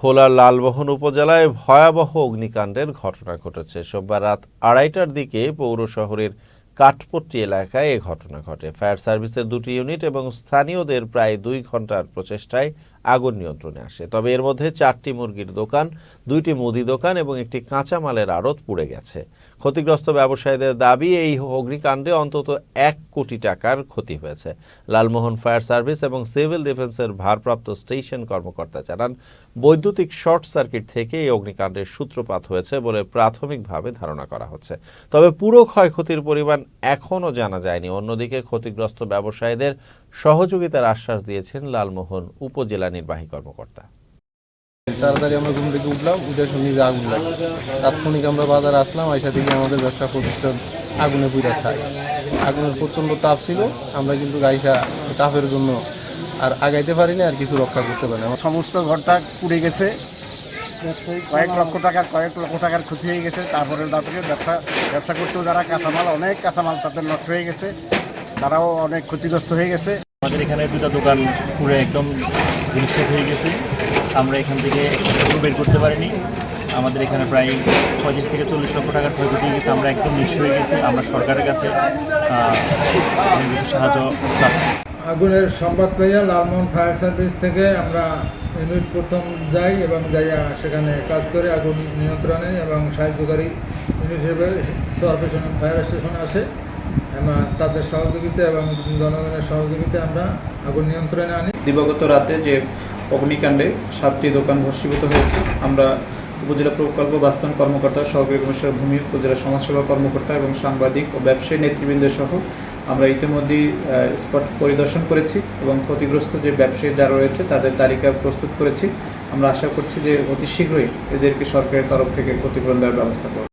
ভোলার লালমোহন উপজেলায় ভয়াবহ অগ্নিকাণ্ডের ঘটনা ঘটেছে। সোমবার রাত আড়াইটার দিকে পৌর শহরের কাঠপট্টি এলাকায় এ ঘটনা ঘটে। ফায়ার সার্ভিসের দুটি ইউনিট এবং স্থানীয়দের প্রায় দুই ঘণ্টার প্রচেষ্টায় আগুন নিয়ন্ত্রণে আসে। তবে এর মধ্যে চারটি মুরগির দোকান, দুইটি মুদি দোকান এবং একটি কাঁচামালের আড়ত পুড়ে গেছে। ক্ষতিগ্রস্ত ব্যবসায়ীদের দাবি, এই অগ্নিকাণ্ডে অন্তত এক কোটি টাকার ক্ষতি হয়েছে। লালমোহন ফায়ার সার্ভিস এবং সিভিল ডিফেন্সের ভারপ্রাপ্ত স্টেশন কর্মকর্তা জানান, বৈদ্যুতিক শর্ট সার্কিট থেকে এই অগ্নিকাণ্ডের সূত্রপাত হয়েছে বলে প্রাথমিকভাবে ধারণা করা হচ্ছে। তবে পুরো ক্ষয়ক্ষতির পরিমাণ এখনও জানা যায়নি। অন্যদিকে ক্ষতিগ্রস্ত ব্যবসায়ীদের সহযোগিতার আশ্বাস দিয়েছেন লালমোহন উপজেলা নির্বাহী কর্মকর্তা। তাড়াতাড়ি আমরা ঘুম থেকে উঠলাম, উঠে শুনি যে আগুন লাগে। তাৎক্ষণিক আমরা বাজারে আসলাম, আইসা থেকে আমাদের ব্যবসা প্রতিষ্ঠান আগুনে পুরা ছাই। আগুনের প্রচণ্ড তাপ ছিল, আমরা কিন্তু গাইসা তাপের জন্য আর আগাইতে পারিনি, আর কিছু রক্ষা করতে পারি না সমস্ত ঘরটা পুড়ে গেছে। কয়েক লক্ষ টাকার কয়েক লক্ষ টাকার ক্ষতি হয়ে গেছে। তারপরে তাদেরকে ব্যবসা ব্যবসা করতেও যারা কাঁচামাল, অনেক কাঁচামাল তাদের নষ্ট হয়ে গেছে। তারাও অনেক ক্ষতিগ্রস্ত হয়ে গেছে। আমাদের এখানে দুটো দোকান পুরো একদম জিনিসটা হয়ে গেছে। আমরা এখান থেকে বের করতে পারিনি। আমাদের এখানে প্রায় পঁচিশ থেকে চল্লিশ লক্ষ টাকার ক্ষয়ক্ষতি হয়ে গেছে। আমরা একদম নিঃস্ব হয়ে গেছি। আমরা সরকারের কাছে সাহায্য আগুনের সংবাদ পাইয়া লালমোহন ফায়ার সার্ভিস থেকে আমরা ইউনিট প্রথম যাই এবং যাইয়া সেখানে কাজ করে আগুন নিয়ন্ত্রণে এবং সাহায্যকারী ইউনিট হিসেবে কর্পোরেশন ফায়ার স্টেশনে আসে। তাদের সহযোগিতা এবং জনগণের সহযোগিতায় আমরা আগুন নিয়ন্ত্রণে আনি। দিবাগত রাতে যে অগ্নিকাণ্ডে সাতটি দোকান ভস্মীভূত হয়েছে, আমরা উপজেলা প্রকল্প বাস্তবায়ন কর্মকর্তা, সহকারী কমিশনার ভূমি, উপজেলা সমাজসেবা কর্মকর্তা এবং সাংবাদিক ও ব্যবসায়ী নেতৃবৃন্দ সহ আমরা ইতিমধ্যেই স্পট পরিদর্শন করেছি এবং ক্ষতিগ্রস্ত যে ব্যবসায়ী যারা রয়েছে তাদের তালিকা প্রস্তুত করেছি। আমরা আশা করছি যে অতি শীঘ্রই এদেরকে সরকারের তরফ থেকে ক্ষতিপূরণ দেওয়ার ব্যবস্থা করব।